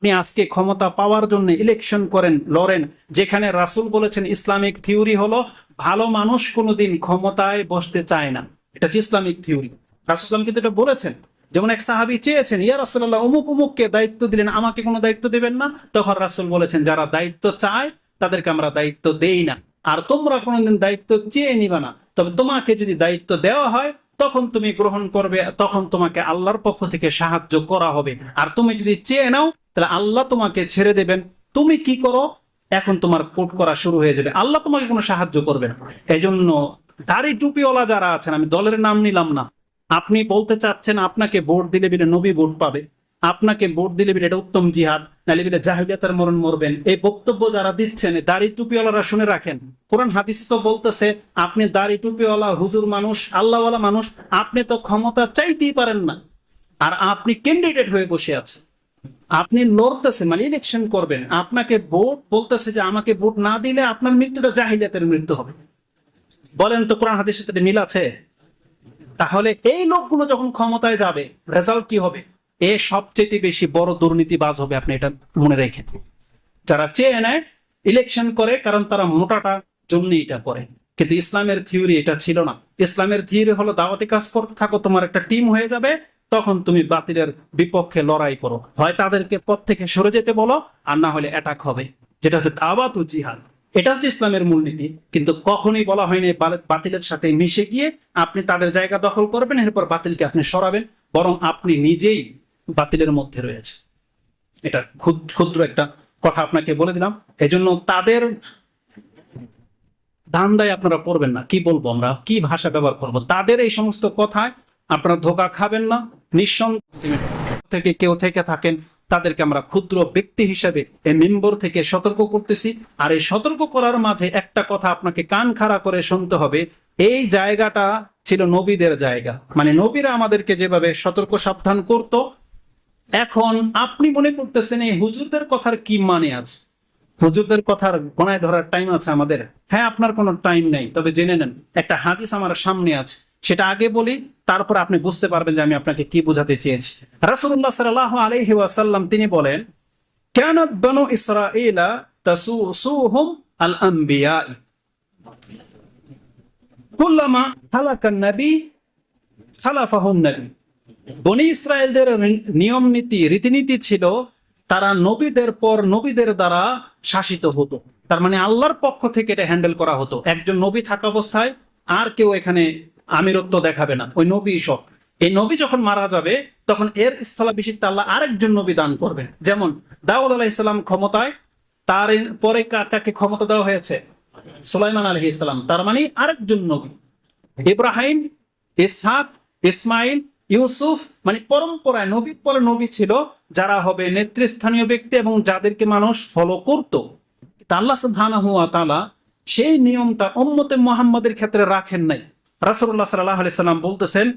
আপনি আজকে ক্ষমতা পাওয়ার জন্য ইলেকশন করেন, লড়েন। যেখানে রাসূল বলেছেন, ইসলামিক থিওরি হলো, ভালো মানুষ কোনোদিন ক্ষমতায় বসতে চায় না। এটা হচ্ছে ইসলামিক থিওরি রাসুলাম কিন্তু এটা বলেছেন। যেমন এক সাহাবি চেয়েছেন, ইয়া রাসুল্লাহ অমুক অমুককে দায়িত্ব দিলেন, আমাকে কোনো দায়িত্ব দেবেন না? তখন রাসুল বলেছেন, যারা দায়িত্ব চায়, তাদেরকে আমরা দায়িত্ব দেই না। আর তোমরা কোনোদিন দায়িত্ব চেয়ে নিবা না। তবে তোমাকে যদি দায়িত্ব দেওয়া হয় তখন তুমি গ্রহণ করবে, তখন তোমাকে আল্লাহর পক্ষ থেকে সাহায্য করা হবে। আর তুমি যদি চেয়ে নাও, তাহলে আল্লাহ তোমাকে ছেড়ে দেবেন। তুমি কি করো? এখন তোমার কোট করা শুরু হয়ে যাবে। আল্লাহ তোমাকে কোনো সাহায্য করবে না। এই জন্য দাড়ি টুপিওয়ালা যারা আছেন, আমি দলের নাম নিলাম না। আপনি বলতে চাচ্ছেন, আপনাকে ভোট দিলে বিলে নবী ভোট পাবে। আপনাকে ভোট দিলে এটা উত্তম জিহাদ, নাহলে মরণ মরবেন। এই বক্তব্য যারা দিচ্ছেন দাড়ি টুপিওয়ালারা শুনে রাখেন। কোরআন হাদিস তো বলতেছে, আপনি দাড়ি টুপিওয়ালা, হুজুর মানুষ, আল্লাহওয়ালা মানুষ, আপনি তো ক্ষমতা চাইতেই পারেন না। আর আপনি ক্যান্ডিডেট হয়ে বসে আছেন। আপনি লড়তেছেন মানে ইলেকশন করবেন। আপনাকে ভোট বলতেছে যে আমাকে ভোট না দিলে আপনার মৃত্যুটা জাহিলিয়াতের মৃত্যু হবে। বলেন তো কোরআন হাদিসের সাথে মিল আছে? তাহলে এই লোকগুলো যখন ক্ষমতায় যাবে রেজাল্ট কি হবে? এ সবচেয়ে বেশি বড় দুর্নীতিবাজ হবে, আপনি এটা মনে রেখে যারা চেয়ে নেয় ইলেকশন করে, কারণ তারা মোটাটা জন্য এটা করে। কিন্তু ইসলামের থিওরি এটা ছিল না। ইসলামের থিওরি হলো, দাওয়াতি কাজ করতে থাকো, তোমার একটা টিম হয়ে যাবে, তখন তুমি বাতিলের বিপক্ষে লড়াই করো। হয় তাদেরকে পথ থেকে সরে যেতে বলো, আর না হলে অ্যাটাক হবে। যেটা হচ্ছে দাওয়াত ও জিহাদ। এটা হচ্ছে ইসলামের মূলনীতি কিন্তু কখনোই বলা হয়নি বাতিলের সাথে মিশে গিয়ে আপনি তাদের জায়গা দখল করবেন, এরপর বাতিলকে আপনি সরাবেন। বরং আপনি নিজেই বাতিলের মধ্যে রয়েছে। এটা ক্ষুদ্র একটা কথা আপনাকে বলে দিলাম। এজন্য তাদের ধান্দায় আপনারা পড়বেন না। কি বলব আমরা? কি ভাষা ব্যবহার করব? তাদের এই সমস্ত কথায় আপনারা ধোকা খাবেন না। নিঃসন্দেহ থেকে কেউ থেকে থাকেন, তাদেরকে আমরা ক্ষুদ্র ব্যক্তি হিসেবে এই মেম্বর থেকে সতর্ক করতেছি। আর এই সতর্ক করার মাঝে একটা কথা আপনাকে কান খাড়া করে শুনতে হবে। এই জায়গাটা ছিল নবীদের জায়গা। মানে নবীরা আমাদেরকে যেভাবে সতর্ক সাবধান করত এখন আপনি মনে করতেছেন এই হুজুরদের কথার কি মানে আছে? হুজুরদের কথার গণায় ধরার টাইম আছে আমাদের। হ্যাঁ আপনার কোনো টাইম নেই, তবে জেনে নেন, একটা হাদিস আমার সামনে আছে। সেটা আগে বলি, তারপর আপনি বুঝতে পারবেন যে আমি আপনাকে কি বোঝাতে চেয়েছি। রাসূলুল্লাহ সাল আলাইহি ওয়াসাল্লাম, তিনি বলেন, কানাত বানু তাসুসুহুম আল আনবিয়া কুল্লামা হালাকান নবী খালাফাহুম নবী বনি ইসরায়েলদের নিয়ম নীতি, রীতিনীতি ছিল, তারা নবীদের পর নবীদের দ্বারা শাসিত হতো। তার মানে আল্লাহর পক্ষ থেকে এটা হ্যান্ডেল করা হতো। একজন নবী থাকা অবস্থায় আর কেউ এখানে আমিরত্ব দেখাবে না। ওই নবী সব। এই নবী যখন মারা যাবে, তখন এর স্থলাভিষিক্ত আল্লাহ আরেকজন নবী দান করবেন। যেমন দাউদ আলাহ ইসলাম ক্ষমতায়, তার পরে কাকে ক্ষমতা দেওয়া হয়েছে? সুলাইমান আলহি ইসলাম তার মানে আরেকজন নবী। ইব্রাহিম, ইসহাক, ইসমাইল ইউসুফ মানে পরম্পরায় নবীর পরে নবী ছিল, যারা হবে নেতৃস্থানীয় ব্যক্তি এবং যাদেরকে মানুষ ফলো করত। আল্লাহ সুবহানাহু ওয়া তাআলা সেই নিয়মটা উম্মতে মুহাম্মাদের ক্ষেত্রে রাখেন নাই। রাসূলুল্লাহ সাল্লাল্লাহু আলাইহি সাল্লাম বলতেছেন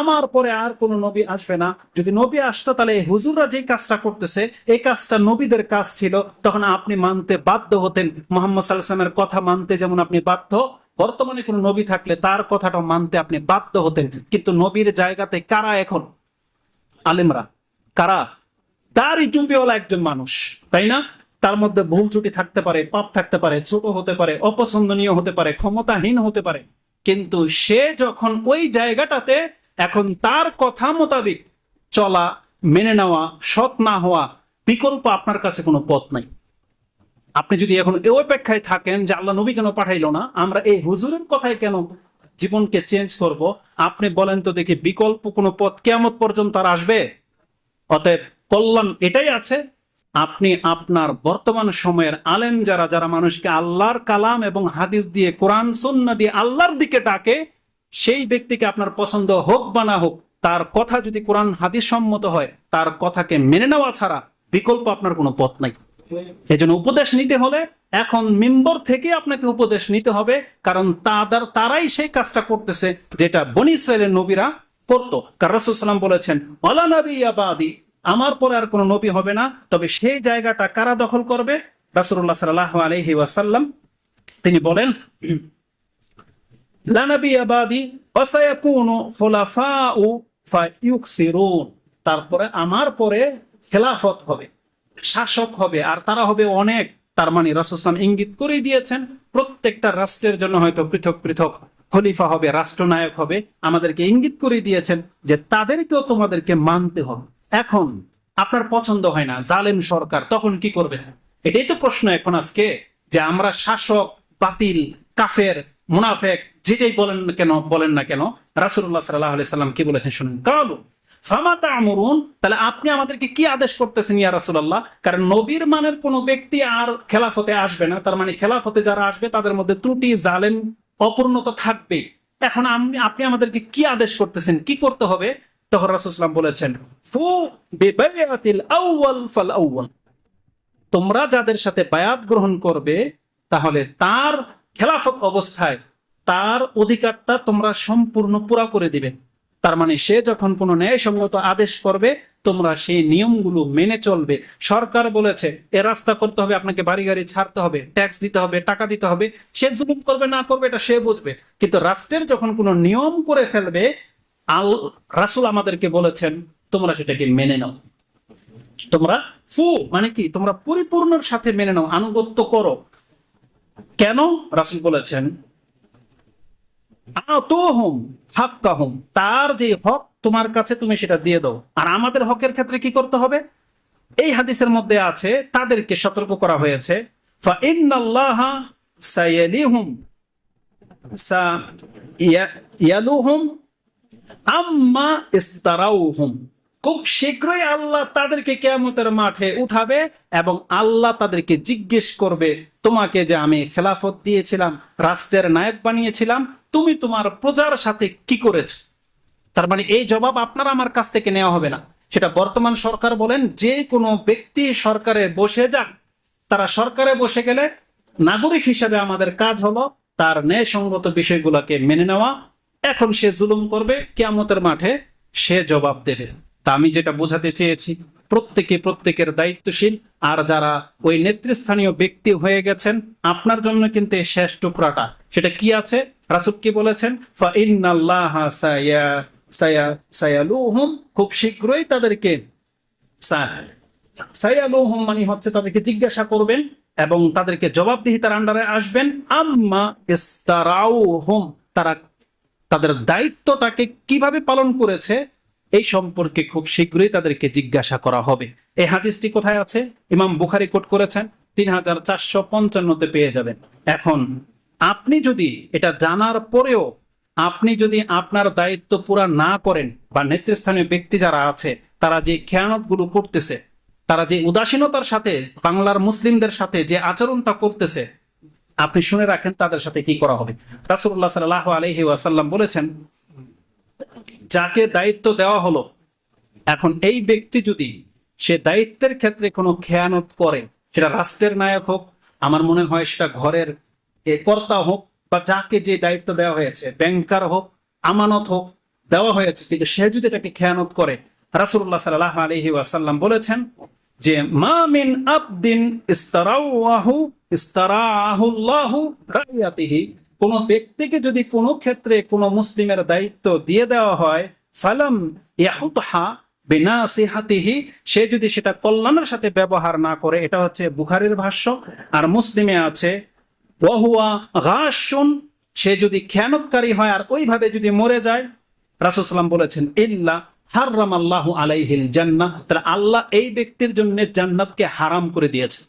আমার পরে আর কোন নবী আসবে না। যদি নবী আসতো, তাহলে হুজুররা যে কাজটা করতেছে, এই কাজটা নবীদের কাজ ছিল। তখন আপনি মানতে বাধ্য হতেন। মোহাম্মদ সাল্লামের কথা মানতে যেমন আপনি বাধ্য বর্তমানে কোন নবী থাকলে তার কথাটা মানতে আপনি বাধ্য হতেন। কিন্তু নবীর জায়গাতে কারা এখন? আলেমরা। কারা? তারই টুপিওয়ালা একজন মানুষ, তাই না? তার মধ্যে ভুল ত্রুটি থাকতে পারে, পাপ থাকতে পারে, ছোট হতে পারে, অপছন্দনীয় হতে পারে, ক্ষমতাহীন হতে পারে। কিন্তু সে যখন ওই জায়গাটাতে, এখন তার কথা মোতাবেক চলা, মেনে নেওয়া, সৎ না হওয়া বিকল্প আপনার কাছে কোনো পথ নাই। আপনি যদি এখন এ অপেক্ষায় থাকেন যে আল্লাহ নবী কেন পাঠাইলো না, আমরা এই হুজুরের কথায় কেন জীবনকে চেঞ্জ করব? আপনি বলেন তো দেখি বিকল্প কোনো পথ কেমন পর্যন্ত আর আসবে? অতএব কল্যাণ এটাই আছে। আপনি আপনার বর্তমান সময়ের আলেম যারা যারা মানুষকে আল্লাহর কালাম এবং হাদিস দিয়ে, কোরআন সুন্না দিয়ে আল্লাহর দিকে ডাকে, সেই ব্যক্তিকে আপনার পছন্দ হোক বা না হোক, তার কথা যদি কোরআন, হাদিস সম্মত হয়, তার কথাকে মেনে নেওয়া ছাড়া বিকল্প আপনার কোনো পথ নাই। এই জন্য উপদেশ নিতে হলে এখন মিম্বর থেকে আপনাকে উপদেশ নিতে হবে, কারণ তাদের, তারাই সেই কাজটা করতেছে যেটা বনি ইসরায়েলের নবীরা করতো। কারণ বলেছেন অলা নবী আবাদি আমার পরে আর কোনো নবী হবে না তবে সেই জায়গাটা কারা দখল করবে? রাসূলুল্লাহ সাল্লাল্লাহু আলাইহি ওয়াসাল্লাম। তিনি বলেন লানাবি আবাদি খুলাফাউ ফায়ুকসিরুন তারপরে আমার পরে খেলাফত হবে। শাসক হবে, আর তারা হবে অনেক। তার মানে রাসুসলাম ইঙ্গিত করেই দিয়েছেন, প্রত্যেকটা রাষ্ট্রের জন্য হয়তো পৃথক পৃথক খলিফা হবে, রাষ্ট্রনায়ক হবে। আমাদেরকে ইঙ্গিত করে দিয়েছেন যে তাদেরকেও তোমাদেরকে মানতে হবে। এখন আপনার পছন্দ হয় না, জালেম সরকার, তখন কি করবেন? এটাই তো প্রশ্ন এখন আজকে, যে আমরা শাসক, বাতিল, কাফের, মুনাফেক, যেটাই বলেন কেন, বলেন না কেন রাসুল্লাহ সাল্লাহ সাল্লাম কি বলেছেন শুনুন। কালু তাহলে আপনি আমাদেরকে কি আদেশ করতেছেন ইয়া কারণ নবীর মানের কোন ব্যক্তি আর খেলাফতে আসবে না, তার মানে খেলাফতে যারা আসবে তাদের মধ্যে ত্রুটি, জালেম অপূর্ণতা থাকবে এখন আপনি আমাদেরকে কি আদেশ করতেছেন? কি করতে হবে? তখন বলেছেন, ফু ফাল তোমরা যাদের সাথে বায়াত গ্রহণ করবে, তাহলে তার খেলাফত অবস্থায় তার অধিকারটা তোমরা সম্পূর্ণ পুরা করে দিবে। তার মানে সে যখন কোনো ন্যায়সঙ্গত আদেশ করবে, তোমরা সেই নিয়মগুলো মেনে চলবে। সরকার বলেছে, এ রাস্তা করতে হবে, আপনাকে বাড়ি গাড়ি ছাড়তে হবে ট্যাক্স দিতে হবে, টাকা দিতে হবে। সে জুলুম করবে, না করবে, এটা সে বুঝবে। কিন্তু রাষ্ট্রের যখন কোনো নিয়ম করে ফেলবে, আল রাসুল আমাদেরকে বলেছেন, তোমরা সেটাকে মেনে নাও। তোমরা ফু মানে কি? তোমরা পরিপূর্ণর সাথে মেনে নাও, আনুগত্য করো। কেন? রাসুল বলেছেন তার যে হক, তোমার কাছে তুমি সেটা দিয়ে দাও। আর আমাদের হকের ক্ষেত্রে কি করতে হবে? এই হাদিসের মধ্যে আছে, তাদেরকে সতর্ক করা হয়েছে খুব শীঘ্রই আল্লাহ তাদেরকে কেয়ামতের মাঠে উঠাবে এবং আল্লাহ তাদেরকে জিজ্ঞেস করবে, তোমাকে যে আমি খেলাফত দিয়েছিলাম, রাষ্ট্রের নায়ক বানিয়েছিলাম তুমি তোমার প্রজার সাথে কি করেছ? তার মানে এই জবাব আপনার আমার কাছ থেকে নেওয়া হবে না। সেটা বর্তমান সরকার বলেন, যে কোনো ব্যক্তি সরকারে বসে যাক, তারা সরকারে বসে গেলে নাগরিক হিসাবে আমাদের কাজ হলো তার ন্যায়সঙ্গত বিষয়গুলোকে মেনে নেওয়া। এখন সে জুলুম করবে, কেয়ামতের মাঠে সে জবাব দেবে। তা আমি যেটা বোঝাতে চেয়েছি, প্রত্যেকে প্রত্যেকের দায়িত্বশীল, আর যারা ওই নেতৃস্থানীয় ব্যক্তি হয়ে গেছেন, আপনার জন্য কিন্তু এই শেষ টুকরাটা। সেটা কি আছে? রাসুল কি বলেছেন? খুব শীঘ্রই তাদেরকে মানে হচ্ছে তাদেরকে জিজ্ঞাসা করবেন এবং তাদেরকে জবাবদিহিতার আন্ডারে আসবেন। আম্মা ইস্তারাউহুম, তারা তাদের দায়িত্বটাকে কীভাবে পালন করেছে এই সম্পর্কে খুব শীঘ্রই তাদেরকে জিজ্ঞাসা করা হবে। এই হাদিসটি কোথায় আছে? ইমাম বুখারি কোট করেছেন, তিন হাজার চারশো পঞ্চান্নতে পেয়ে যাবেন। এখন আপনি যদি এটা জানার পরেও আপনি যদি আপনার দায়িত্ব পুরা না করেন বা নেতৃস্থানীয় ব্যক্তি যারা আছে, তারা যে খেয়ানতগুলো করতেছে, তারা যে উদাসীনতার সাথে বাংলার মুসলিমদের সাথে যে আচরণটা করতেছে, আপনি শুনে রাখেন তাদের সাথে কি করা হবে। রাসুল্লাহ সাল্লাহ আলহি ওয়াসাল্লাম বলেছেন, যাকে দায়িত্ব দেওয়া হলো, এখন এই ব্যক্তি যদি সে দায়িত্বের ক্ষেত্রে কোনো খেয়ানত করে, সেটা রাষ্ট্রের নায়ক হোক, আমার মনে হয় সেটা ঘরের কর্তা হোক বা যাকে যে দায়িত্ব দেওয়া হয়েছে, ব্যাংকার হোক, আমানত হোক, দেওয়া হয়েছে, কিন্তু সে যদি এটাকে খেয়ানত করে রাসুল্লাহ সাল্লাহ আলহি ওয়াসাল্লাম বলেছেন যে, মা মিন আবদিন কোন ব্যক্তিকে যদি কোনো ক্ষেত্রে কোনো মুসলিমের দায়িত্ব দিয়ে দেওয়া হয়, ফালাম ইয়াহুতহা বিনা সিহাতিহি সে যদি সেটা কল্যাণের সাথে ব্যবহার না করে, এটা হচ্ছে বুখারির ভাষ্য, আর মুসলিমে আছে ওয়াহুয়া ঘাসুন সে যদি খেয়ানতকারী হয় আর ওইভাবে যদি মরে যায় রাসুসাল্লাম বলেছেন, ইল্লা হারাম আল্লাহ আলাইহিল জান্নাহ তাহলে আল্লাহ এই ব্যক্তির জন্য জান্নাতকে হারাম করে দিয়েছে।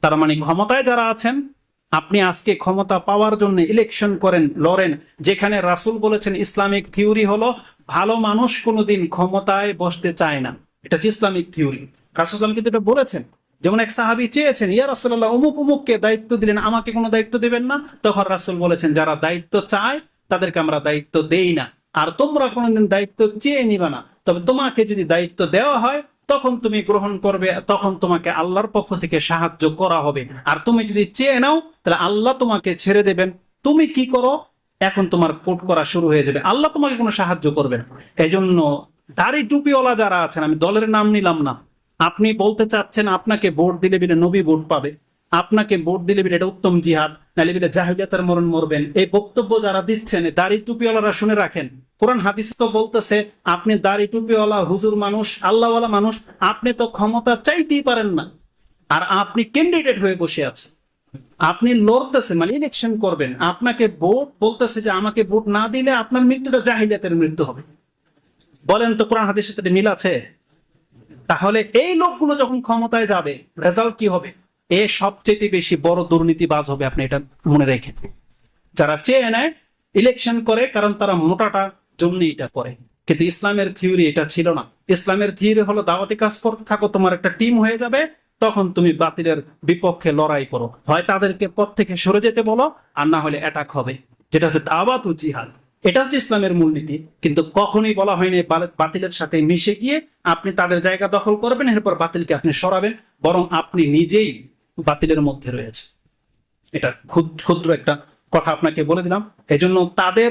তার মানে ক্ষমতায় যারা আছেন, আপনি আজকে ক্ষমতা পাওয়ার জন্য ইলেকশন করেন, লড়েন, যেখানে রাসুল বলেছেন ইসলামিক থিওরি হলো, ভালো মানুষ কোনোদিন ক্ষমতায় বসতে চায় না। এটা হচ্ছে ইসলামিক থিওরি। রাসুল কিন্তু এটা বলেছেন। যেমন এক সাহাবি চেয়েছেন, ইয়া রাসুল্লাহ অমুক অমুককে দায়িত্ব দিলেন, আমাকে কোনো দায়িত্ব দিবেন না? তখন রাসুল বলেছেন, যারা দায়িত্ব চায়, তাদেরকে আমরা দায়িত্ব দেই না। আর তোমরা কোনোদিন দায়িত্ব চেয়ে নিবে না। তবে তোমাকে যদি দায়িত্ব দেওয়া হয়, তখন তুমি গ্রহণ করবে, তখন তোমাকে আল্লাহর পক্ষ থেকে সাহায্য করা হবে। আর তুমি যদি চেয়ে নাও, তাহলে আল্লাহ তোমাকে ছেড়ে দেবেন। তুমি কি করো? এখন তোমার কোট করা শুরু হয়ে যাবে। আল্লাহ তোমাকে কোনো সাহায্য করবে না। এই জন্য দাড়ি টুপিওয়ালা যারা আছেন, আমি দলের নাম নিলাম না। আপনি বলতে চাচ্ছেন আপনাকে ভোট দিলে বিলে নবী ভোট পাবে। আপনাকে ভোট দিলে বিলে এটা উত্তম জিহাদ, নাহলে বিলে জাহিলিয়াতের মরণ মরবেন। এই বক্তব্য যারা দিচ্ছেন দাড়ি টুপিওয়ালারা শুনে রাখেন। কোরআন হাদিস তো বলতেছে, আপনি দাড়ি টুপিওয়ালা, হুজুর মানুষ, আল্লাহওয়ালা মানুষ, আপনি তো ক্ষমতা চাইতেই পারেন না। আর আপনি ক্যান্ডিডেট হয়ে বসে আছেন। আপনি লড়তেছে মানে ইলেকশন করবেন। আপনাকে ভোট বলতেছে যে আমাকে ভোট না দিলে আপনার মৃত্যুটা জাহিলিয়াতের মৃত্যু হবে। বলেন তো কোরআন হাদিসের সাথে মিল আছে? তাহলে এই লোকগুলো যখন ক্ষমতায় যাবে রেজাল্ট কি হবে? এ সবচেয়ে বেশি বড় দুর্নীতিবাজ হবে, আপনি এটা মনে রেখে যারা চেয়ে নেয় ইলেকশন করে, কারণ তারা মোটাটা জন্য এটা করে। কিন্তু ইসলামের থিওরি এটা ছিল না। ইসলামের থিওরি হলো, দাওয়াতি কাজ করতে থাকো, তোমার একটা টিম হয়ে যাবে, তখন তুমি বাতিলের বিপক্ষে লড়াই করো। হয় তাদেরকে পথ থেকে সরে যেতে বলো, আর না হলে অ্যাটাক হবে। যেটা হচ্ছে দাওয়াত ও জিহাদ। এটা হচ্ছে ইসলামের মূলনীতি, কিন্তু কখনোই বলা হয়নি বাতিলের সাথে মিশে গিয়ে আপনি তাদের জায়গা দখল করবেন, এরপর বাতিলকে আপনি সরাবেন, বরং আপনি নিজেই বাতিলের মধ্যে রয়েছে। এটা ক্ষুদ্র একটা কথা আপনাকে বলে দিলাম। এজন্য তাদের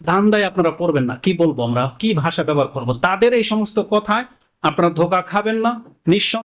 ধান্দায় আপনারা পড়বেন না। কি বলব আমরা? কি ভাষা ব্যবহার করব? তাদের এই সমস্ত কথায় আপনারা ধোকা খাবেন না, নিঃসন্দেহে